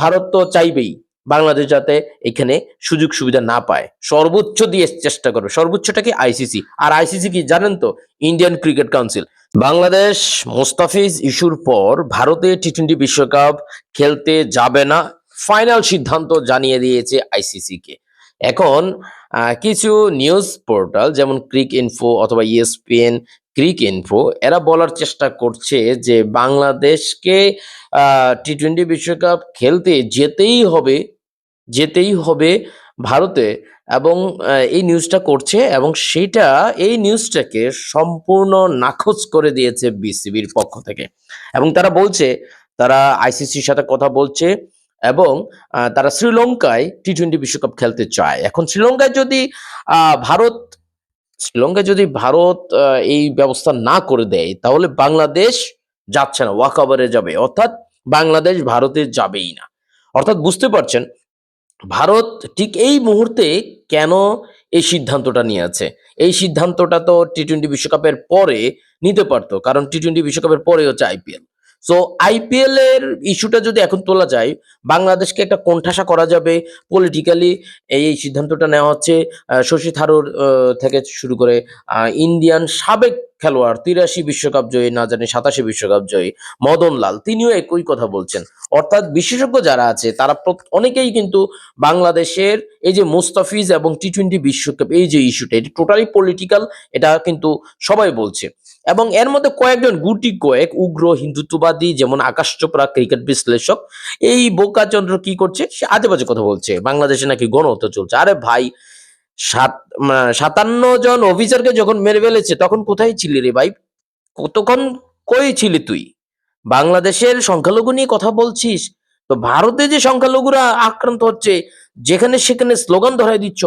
ভারত তো চাইবেই বাংলাদেশ যাতে এখানে সুযোগ সুবিধা না পায়। সর্বোচ্চ দিয়ে চেষ্টা করবে। সর্বোচ্চটা কি আইসিসি আর আইসিসি কি জানেন তো? Indian cricket council Bangladesh Mustafiz ইস্যুর পর ভারতে টি টোয়েন্টি বিশ্বকাপ খেলতে যাবে না। ফাইনাল সিদ্ধান্ত জানিয়ে দিয়েছে আইসিসি কে। এখন কিছু নিউজ পোর্টাল যেমন ক্রিক ইনফো অথবা E ইএসপিএন ক্রিক ইনফো এরা বলার চেষ্টা করছে যে বাংলাদেশকে টি টোয়েন্টি বিশ্বকাপ খেলতে যেতেই হবে যেতেই হবে ভারতে এবং এই নিউজটা করছে এবং সেটা, এই নিউজটাকে সম্পূর্ণ নাকচ করে দিয়েছে বিসিবির পক্ষ থেকে। এবং তারা বলছে, তারা আইসিসির সাথে কথা বলছে এবং তারা শ্রীলঙ্কায় টি টোয়েন্টি বিশ্বকাপ খেলতে চায়। এখন শ্রীলঙ্কায় যদি ভারত শ্রীলঙ্কায় যদি ভারত এই ব্যবস্থা না করে দেয়, তাহলে বাংলাদেশ যাচ্ছে না ওয়াকওভারে যাবে। অর্থাৎ বাংলাদেশ ভারতে যাবেই না। অর্থাৎ বুঝতে পারছেন, ভারত ঠিক এই মুহূর্তে কেন এই সিদ্ধান্তটা নিয়েছে? এই সিদ্ধান্তটা তো টি টোয়েন্টি বিশ্বকাপের পরে নিতে পারতো, কারণ টি টোয়েন্টি বিশ্বকাপের পরে হচ্ছে আইপিএল সো আইপিএল এর ইস্যুটা যদি এখন তোলা যায়, বাংলাদেশকে একটা কোণঠাসা করা যাবে পলিটিক্যালি এই সিদ্ধান্তটা নেওয়া হচ্ছে শশী থারুর থেকে শুরু করে ইন্ডিয়ান সাবেক খেলোয়াড় তিরাশি বিশ্বকাপ জয়ী, না জানি সাতাশি বিশ্বকাপ জয়ী মদন লাল তিনিও একই কথা বলছেন। অর্থাৎ বিশেষজ্ঞ যারা আছে, তারা অনেকেই কিন্তু বাংলাদেশের এই যে মুস্তাফিজ এবং টি টোয়েন্টি বিশ্বকাপ, এই যে ইস্যুটা এটি টোটালি পলিটিক্যাল এটা কিন্তু সবাই বলছে। এবং এর মধ্যে কয়েকজন গুটি কয়েক উগ্র হিন্দুত্ববাদী, যেমন আকাশ চোপড়া, ক্রিকেট বিশ্লেষক, এই বোকাচন্দ্র কি করছে? সে আজে বাজে কথা বলছে। বাংলাদেশে নাকি গণহত্যা চলছে। আরে ভাই সাত সাতান্ন জন অফিসারকে যখন মেরে ফেলেছে, তখন কোথায় ছিলি রে ভাই? কতক্ষণ কই ছিলি তুই? বাংলাদেশের সংখ্যালঘু নিয়ে কথা বলছিস? তো ভারতে যে সংখ্যালঘুরা আক্রান্ত হচ্ছে, যেখানে সেখানে স্লোগান ধরাই দিচ্ছ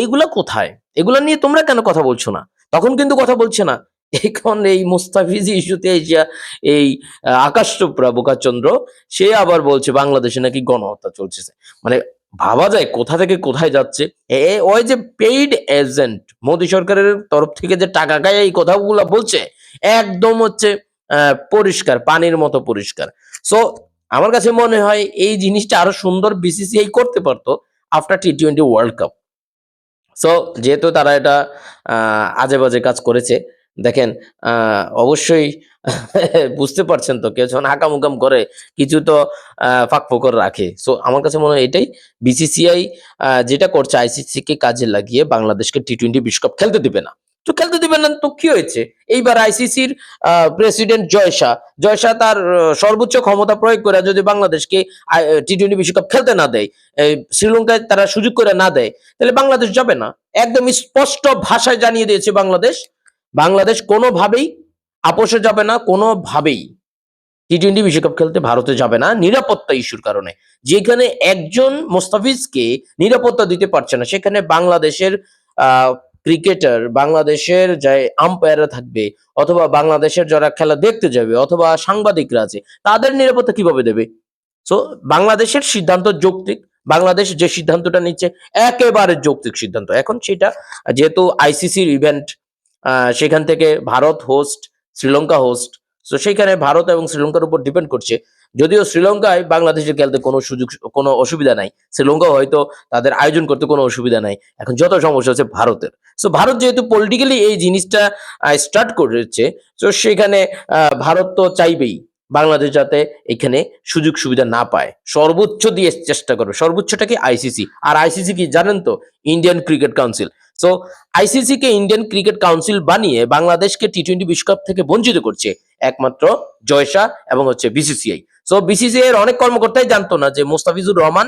এইগুলা কোথায়? এগুলা নিয়ে তোমরা কেন কথা বলছো না? তখন কিন্তু কথা বলছে না। এখন এই মুস্তাফিজ ইস্যুতে এই, আকাশ চোপড়া, বোকাচন্দ্র, সে আবার বলছে বাংলাদেশে নাকি গণহত্যা চলছে। মানে ভাবা যায় কোথা থেকে কোথায় যাচ্ছে। ওই যে পেইড এজেন্ট মোদী সরকারের তরফ থেকে যে টাকা খায় এই কথাগুলো বলছে, একদম হচ্ছে পরিষ্কার, পানির মতো পরিষ্কার। সো আমার কাছে মনে হয় এই জিনিসটা আরও সুন্দর বিসিসিআই করতে পারতো after T twenty world cup so যেহেতু তারা এটা আজে বাজে কাজ করেছে দেখেন অবশ্যই বুঝতে পারছেন তো, কেউ যখন হাকাম উকাম করে, কিছু তো ফাঁক ফোকর রাখে। সো আমার কাছে মনে হয় এটাই বিসিসিআই যেটা করছে আইসিসি কে কাজে লাগিয়ে বাংলাদেশকে টি টোয়েন্টি বিশ্বকাপ খেলতে দিবে না। তো খেলতে দিবে না, তো কি হয়েছে? এইবার আইসিসির প্রেসিডেন্ট জয় শাহ জয় শাহ তার সর্বোচ্চ ক্ষমতা প্রয়োগ করে যদি বাংলাদেশকে টি টোয়েন্টি বিশ্বকাপ খেলতে না দেয় শ্রীলঙ্কায় তারা সুযোগ করে না দেয়, তাহলে বাংলাদেশ যাবে না। একদম স্পষ্ট ভাষায় জানিয়ে দিয়েছে বাংলাদেশ বাংলাদেশ কোনোভাবেই আপোষে যাবে না, কোনোভাবেই টি টোয়েন্টি বিশ্বকাপ খেলতে ভারতে যাবে না, নিরাপত্তা ইস্যুর কারণে। যেখানে একজন মোস্তাফিজকে নিরাপত্তা দিতে পারছে না, সেখানে বাংলাদেশের ক্রিকেটার, বাংলাদেশের যে আম্পায়াররা থাকবে, অথবা বাংলাদেশের যারা খেলা দেখতে যাবে, অথবা সাংবাদিকরা আছে, তাদের নিরাপত্তা কীভাবে দেবে? সো বাংলাদেশের সিদ্ধান্ত যৌক্তিক, বাংলাদেশ যে সিদ্ধান্তটা নিচ্ছে, একেবারে যৌক্তিক সিদ্ধান্ত। এখন সেটা, যেহেতু আইসিসির ইভেন্ট সেখান থেকে ভারত হোস্ট শ্রীলঙ্কা হোস্ট তো সেইখানে ভারত এবং শ্রীলঙ্কার উপর ডিপেন্ড করছে। যদিও শ্রীলঙ্কায় বাংলাদেশের খেলতে কোনো সুযোগ, কোনো অসুবিধা নাই। শ্রীলঙ্কা হয়তো তাদের আয়োজন করতে কোনো অসুবিধা নাই। এখন যত সমস্যা হচ্ছে ভারতের। সো ভারত যেহেতু পলিটিক্যালি এই জিনিসটা স্টার্ট করেছে তো সেখানে ভারত তো চাইবেই। বাংলাদেশ যাতে এখানে সুযোগ সুবিধা না পায়। সর্বোচ্চ দিয়ে চেষ্টা করবে। সর্বোচ্চটা কি? আইসিসি আর আইসিসি কি জানেন তো? Indian cricket council so ICC কে ইন্ডিয়ান ক্রিকেট কাউন্সিল বানিয়ে বাংলাদেশকে টি টোয়েন্টি বিশ্বকাপ থেকে বঞ্চিত করছে একমাত্র জয়সা এবং হচ্ছে বিসিসিআই সো বিসিসিআই এর অনেক কর্মকর্তাই জানতো না যে মোস্তাফিজুর রহমান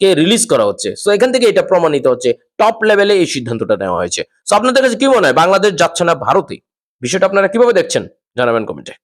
কে রিলিজ করা হচ্ছে। সো এখান থেকে এটা প্রমাণিত হচ্ছে। টপ লেভেলে এই সিদ্ধান্তটা নেওয়া হয়েছে। সো আপনাদের কাছে কি মনে হয়? বাংলাদেশ যাচ্ছে না ভারতে? বিষয়টা আপনারা কীভাবে দেখছেন? জানাবেন কমেন্টে।